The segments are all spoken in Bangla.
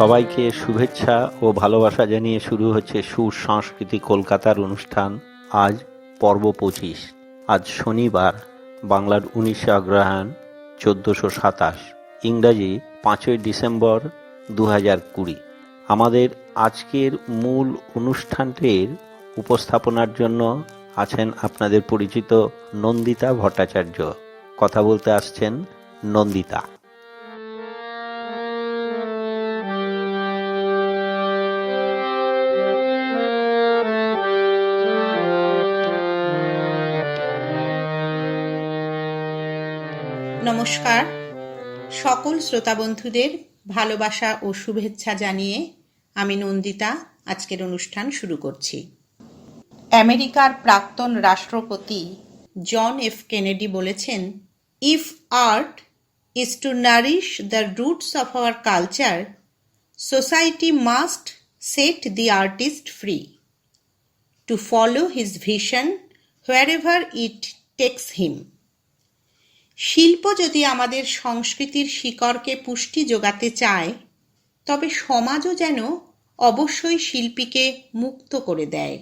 সবাইকে শুভেচ্ছা ও ভালোবাসা জানিয়ে শুরু হচ্ছে সুর সংস্কৃতি কলকাতার অনুষ্ঠান। আজ পর্ব পঁচিশ। আজ শনিবার, বাংলার উনিশে অগ্রহায়ণ, চোদ্দোশো সাতাশ। ইংরাজি, পাঁচই ডিসেম্বর দু হাজার কুড়ি। আমাদের আজকের মূল অনুষ্ঠানটির উপস্থাপনার জন্য আছেন আপনাদের পরিচিত নন্দিতা ভট্টাচার্য। কথা বলতে আসছেন নন্দিতা। নমস্কার। সকল শ্রোতা বন্ধুদের ভালোবাসা ও শুভেচ্ছা জানিয়ে আমি নন্দিতা, আজকের অনুষ্ঠান শুরু করছি। আমেরিকার প্রাক্তন রাষ্ট্রপতি জন এফ কেনেডি বলেছেন if art is to nourish the roots of our culture society must set the artist free to follow his vision wherever it takes him শিল্প যদি আমাদের সংস্কৃতির শিকড়কে পুষ্টি যোগাতে চায়, তবে সমাজও যেন অবশ্যই শিল্পীকে মুক্ত করে দেয়।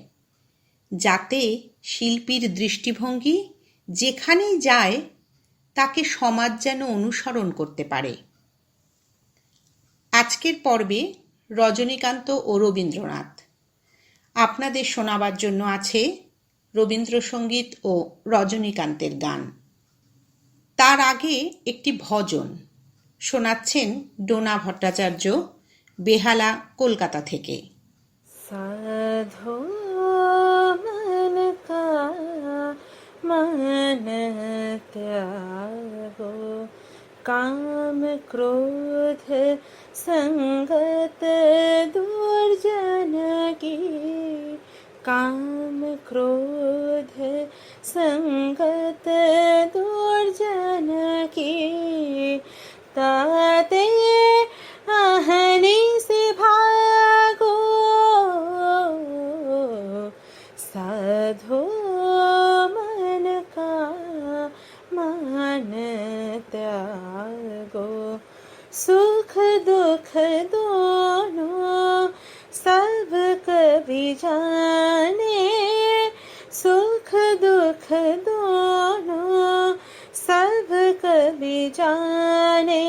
যাতে শিল্পীর দৃষ্টিভঙ্গি যেখানেই যায়, তাকে সমাজ যেন অনুসরণ করতে পারে। আজকের পর্বে রজনীকান্ত ও রবীন্দ্রনাথ। আপনাদের শোনাবার জন্য আছে রবীন্দ্রসঙ্গীত ও রজনীকান্তের গান। তার আগে একটি ভজন শোনাচ্ছেন ডোনা ভট্টাচার্য বেহালা কলকাতা থেকে साधो मन का मन त्यागो काम क्रोध संगत दुर्जन की काम क्रोध संगत दुर्जन की ताते आहनी से भागो। साधो मन का मान त्यागो। सुख दुख दोनों सब कभी जाने दोनों सब कभी जाने।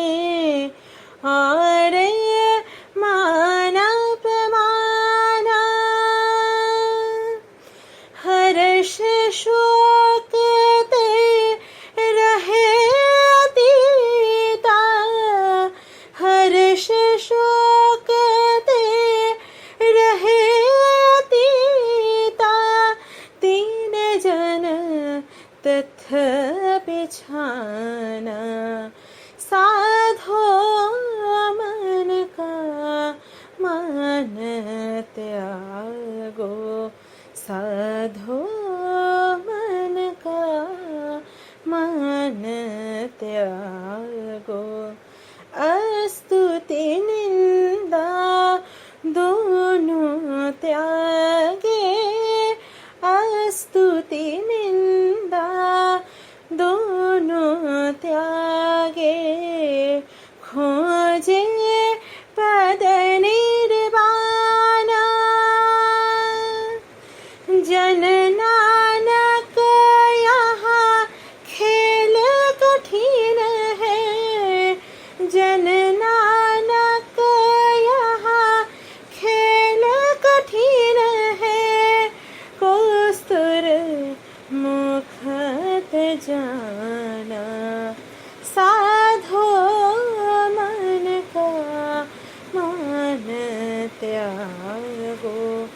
त्यागो।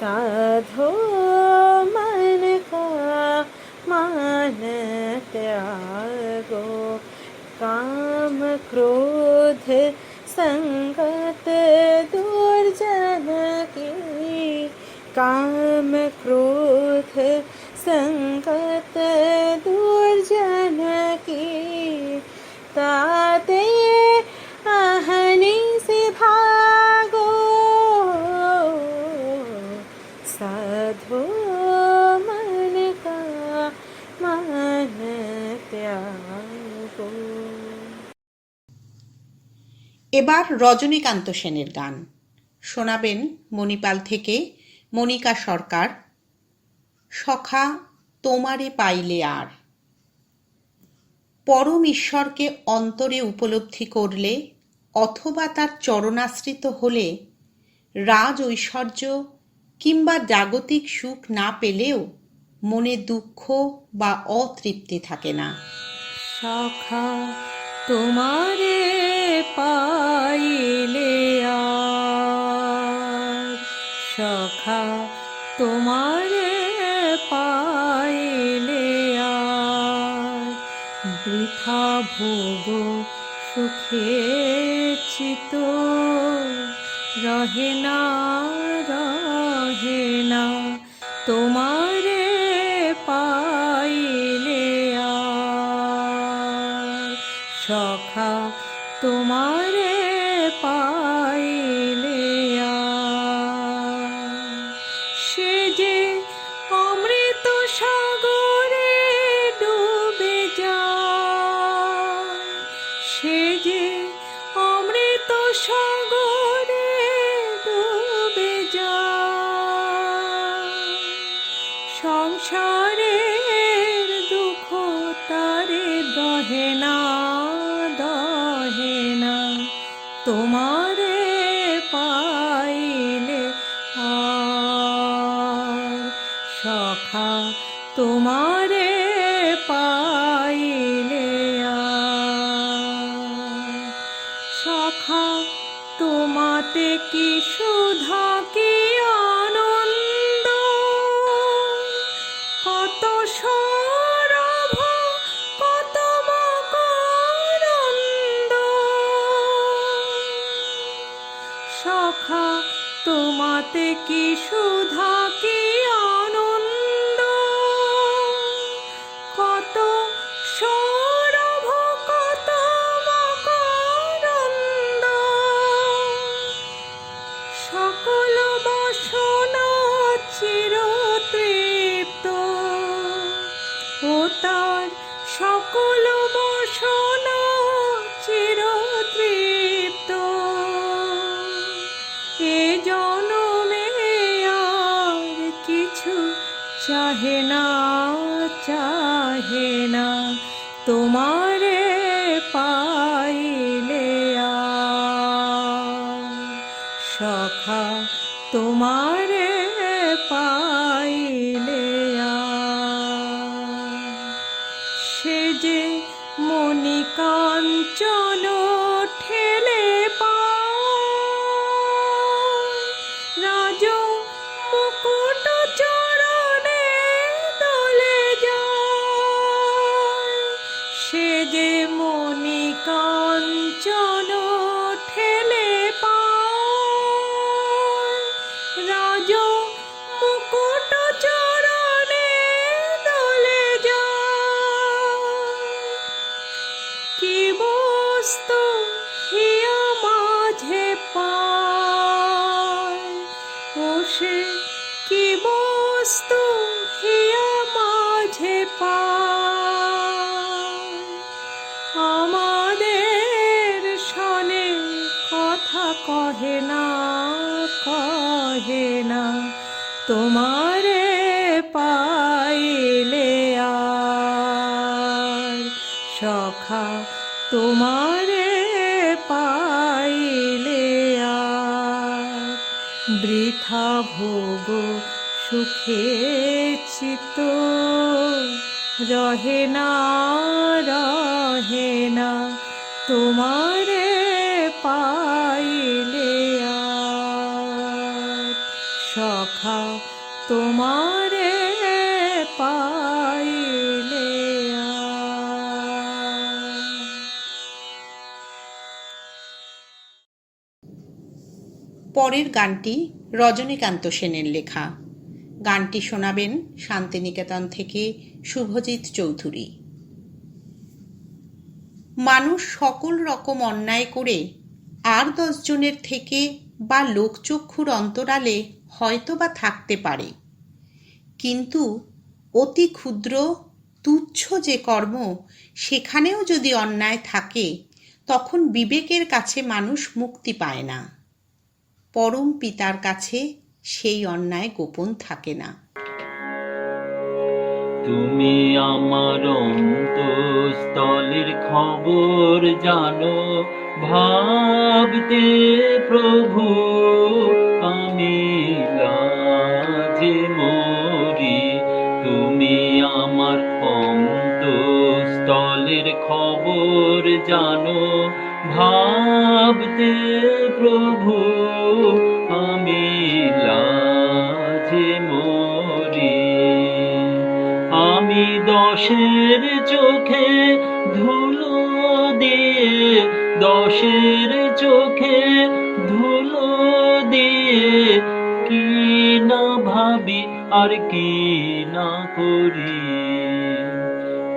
साधो मन का मान त्यागो। काम क्रोध संगत दुर्जन की। काम क्रोध संगत এবার রজনীকান্ত সেনের গান। শোনাবেন মণিপাল থেকে মনিকা সরকার, সখা তোমারে পাইলে আর। পরম ঈশ্বরকে অন্তরে উপলব্ধি করলে অথবা তার চরণাশ্রিত হলে রাজ ঐশ্বর্য কিংবা জাগতিক সুখ না পেলেও মনে দুঃখ বা অতৃপ্তি থাকে না। সখা তোমারে পাইলে সখা তোমারে পাইলে বৃথা ভোগ সুখে চিত রহে না রহে না তোমারে তোমারে তোমারে পাইলে আর সখা তোমারে পাইলে বৃথা ভোগ সুখে চিত রহে না পরের গানটি রজনীকান্ত সেনের লেখা। গানটি শোনাবেন শান্তিনিকেতন থেকে শুভজিৎ চৌধুরী। মানুষ সকল রকম অন্যায় করে আর দশজনের থেকে বা লোকচক্ষুর অন্তরালে হয়তো বা থাকতে পারে। কিন্তু অতি ক্ষুদ্র, তুচ্ছ যে কর্ম সেখানেও যদি অন্যায় থাকে, তখন বিবেকের কাছে মানুষ মুক্তি পায় না। পরম পিতার কাছে সেই অন্যায় গোপন থাকে না। তুমি আমার অন্তঃস্থলের খবর জানো, ভাবতে প্রভু, আমি মরি। তুমি আমার অন্তঃস্থলের খবর জানো ভাবতে প্রভু, আমি লাজে মরি। আমি দশের চোখে ধুলো দিয়ে, দশের চোখে ধুলো দিয়ে, কি না ভাবি আর কি না করি।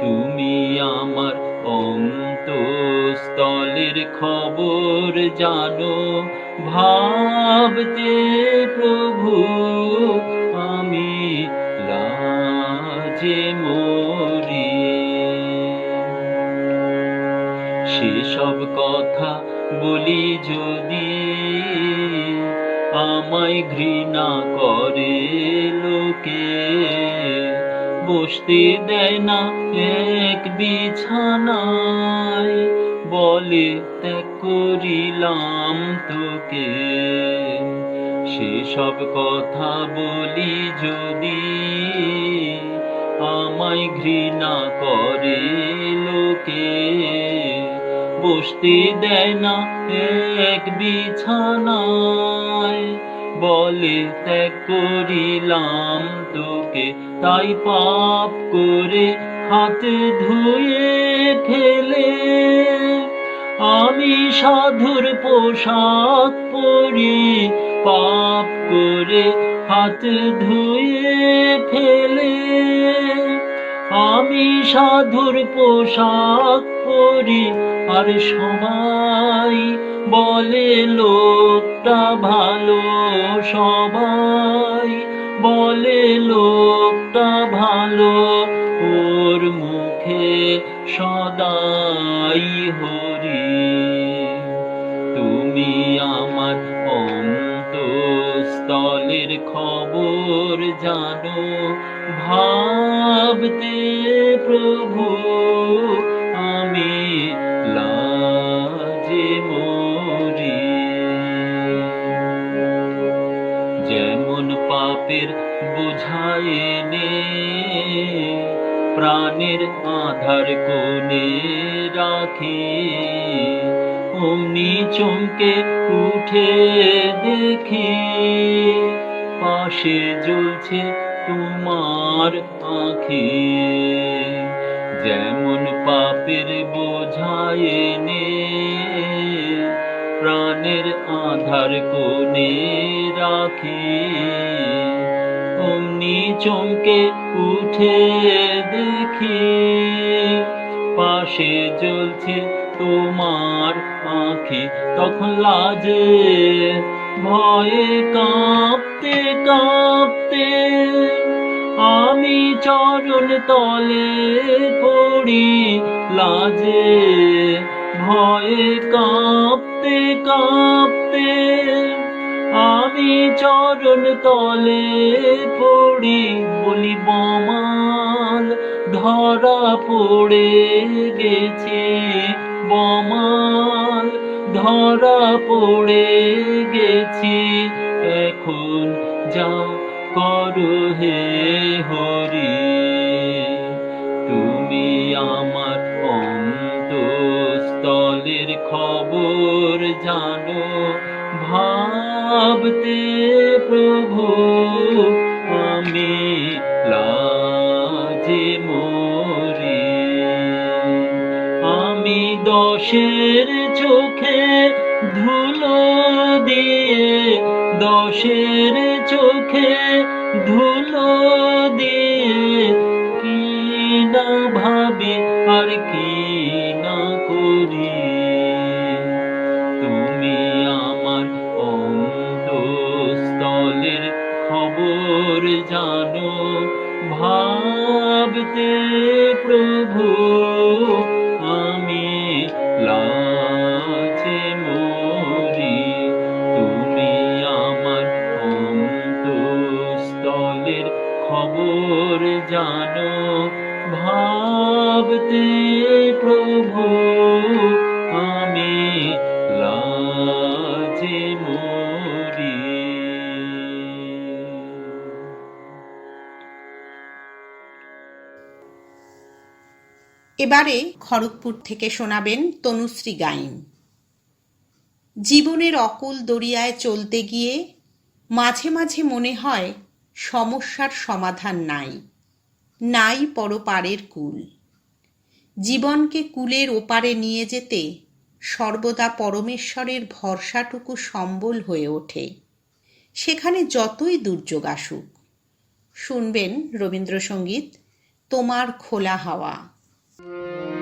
তুমি আমার অন্তঃস্থলের খবর জানো, ভাবতে প্রভু, আমি লাজে মরি। সেসব কথা বলি যদি আমায় ঘৃণা করে লোকে, বসতে দেয় না এক বিছানায় বলে ত্যাগ করিলাম তোকে। সেসব কথা বলি যদি আমায় ঘৃণা করে লোকে। বসতে দেয় না এক বিছানায়। বলে ত্যাগ করিলাম তোকে, তাই পাপ করে হাত ধুয়ে ফেলে। আমি সাধুর পোশাক পরি পাপ করে হাত ধুয়ে ফেলে। আমি সাধুর পোশাক পরি আর সবাই বলে লোকটা ভালো সবাই। বলে লোকটা ভালো ওর মুখে সদাই হরি অন্তঃস্থলের খবর জানো, ভাবতে প্রভু, আমি লাজে মরি। যেমন পাপের বোঝায় নে, প্রাণের আধার কোণে রাখি, অমনি চমকে উঠে দেখি। পাশে জ্বলছে তোমার আঁখি যেমন পাপের বোঝায় নে প্রাণের আধার কোণে রাখি। অমনি চমকে উঠে দেখি পাশে জ্বলছে তোমার আঁখি তখন লাজে ভয়ে কাঁপতে কাঁপতে আমি চরণ তলে পড়ি লাজে। ভয়ে কাঁপতে কাঁপতে আমি চরণ তলে পড়ি বলি, বমাল ধরা পড়ে গেছে, বমাল ধরা পড়ে গেছি। এখন যা করো হে হরি। তুমি আমার অন্তঃস্থলের খবর জানো। ভাবতে প্রভু, আমি লাজে মরি। আমি দশের দশের চোখে ধুলো দিয়ে কি না ভাবি আর কি না করি। তুমি আমার অন্তঃস্থলের খবর জানো, ভাবতে প্রভু, আমি লা এবারে খড়গপুর থেকে শোনাবেন তনুশ্রী গাইন। জীবনের অকুল দরিয়ায় চলতে গিয়ে মাঝে মাঝে মনে হয় সমস্যার সমাধান নাই নাই পরপারের কুল। জীবনকে কুলের ওপারে নিয়ে যেতে সর্বদা পরমেশ্বরের ভরসাটুকু সম্বল হয়ে ওঠে। সেখানে যতই দুর্যোগ আসুক। শুনবেন রবীন্দ্রসঙ্গীত, তোমার খোলা হাওয়া। তোমার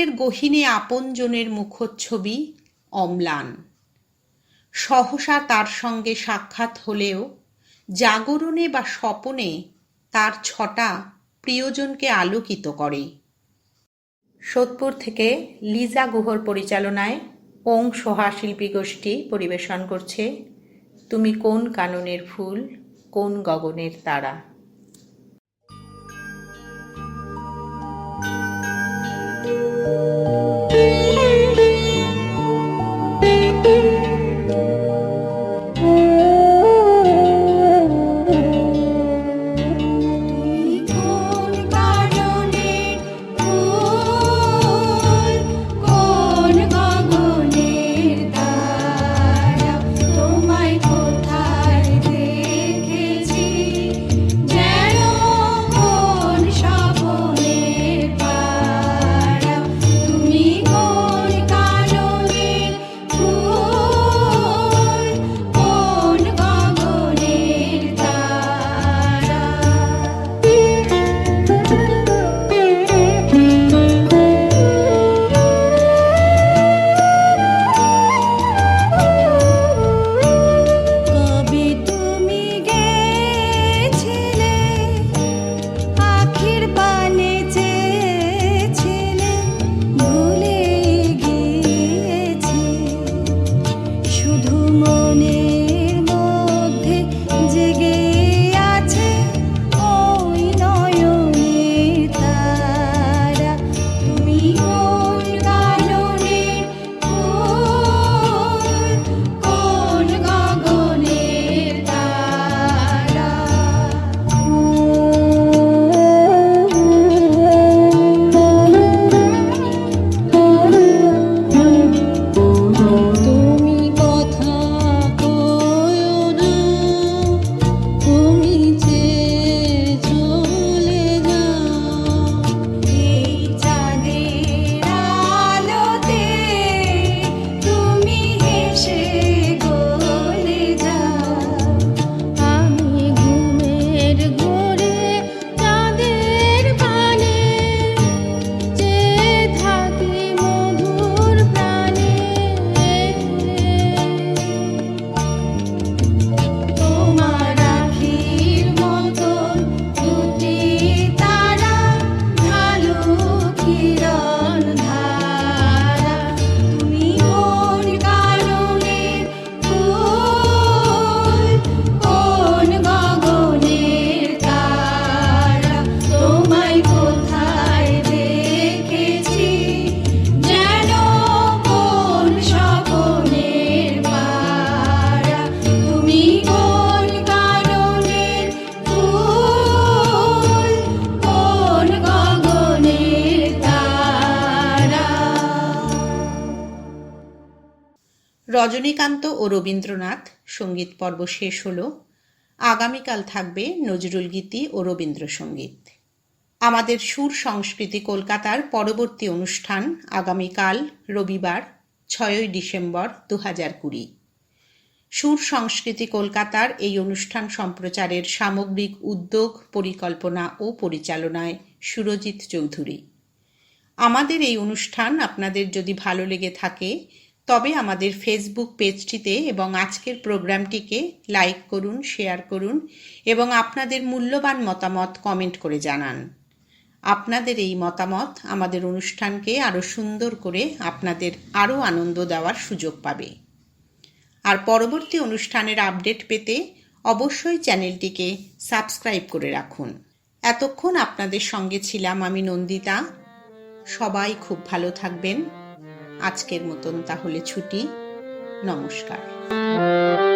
অন্তরের গহীনে আপনজনের মুখচ্ছবি অম্লান। সহসা তার সঙ্গে সাক্ষাৎ হলেও জাগরণে বা স্বপনে তার ছটা প্রিয়জনকে আলোকিত করে। সোদপুর থেকে লিজা গুহর পরিচালনায় ওং সোহা শিল্পী গোষ্ঠী পরিবেশন করছে, তুমি কোন কাননের ফুল, কোন গগনের তারা? রজনীকান্ত ও রবীন্দ্রনাথ, সংগীত পর্ব শেষ হল। আগামীকাল থাকবে নজরুল গীতি ও রবীন্দ্রসঙ্গীত। আমাদের সুর সংস্কৃতি কলকাতার পরবর্তী অনুষ্ঠান আগামীকাল, রবিবার, ছয়ই ডিসেম্বর দু হাজার কুড়ি। সুর সংস্কৃতি কলকাতার এই অনুষ্ঠান সম্প্রচারের সামগ্রিক উদ্যোগ, পরিকল্পনা ও পরিচালনায় সুরজিৎ চৌধুরী। আমাদের এই অনুষ্ঠান আপনাদের যদি ভালো লেগে থাকে তবে আমাদের ফেসবুক পেজটিতে এবং আজকের প্রোগ্রামটিকে লাইক করুন শেয়ার করুন এবং আপনাদের মূল্যবান মতামত কমেন্ট করে জানান। আপনাদের এই মতামত আমাদের অনুষ্ঠানকে আরও সুন্দর করে আপনাদের আরও আনন্দ দেওয়ার সুযোগ পাবে। আর পরবর্তী অনুষ্ঠানের আপডেট পেতে অবশ্যই চ্যানেলটিকে সাবস্ক্রাইব করে রাখুন। এতক্ষণ আপনাদের সঙ্গে ছিলাম আমি নন্দিতা। সবাই খুব ভালো থাকবেন। আজকের মতন তাহলে ছুটি। নমস্কার।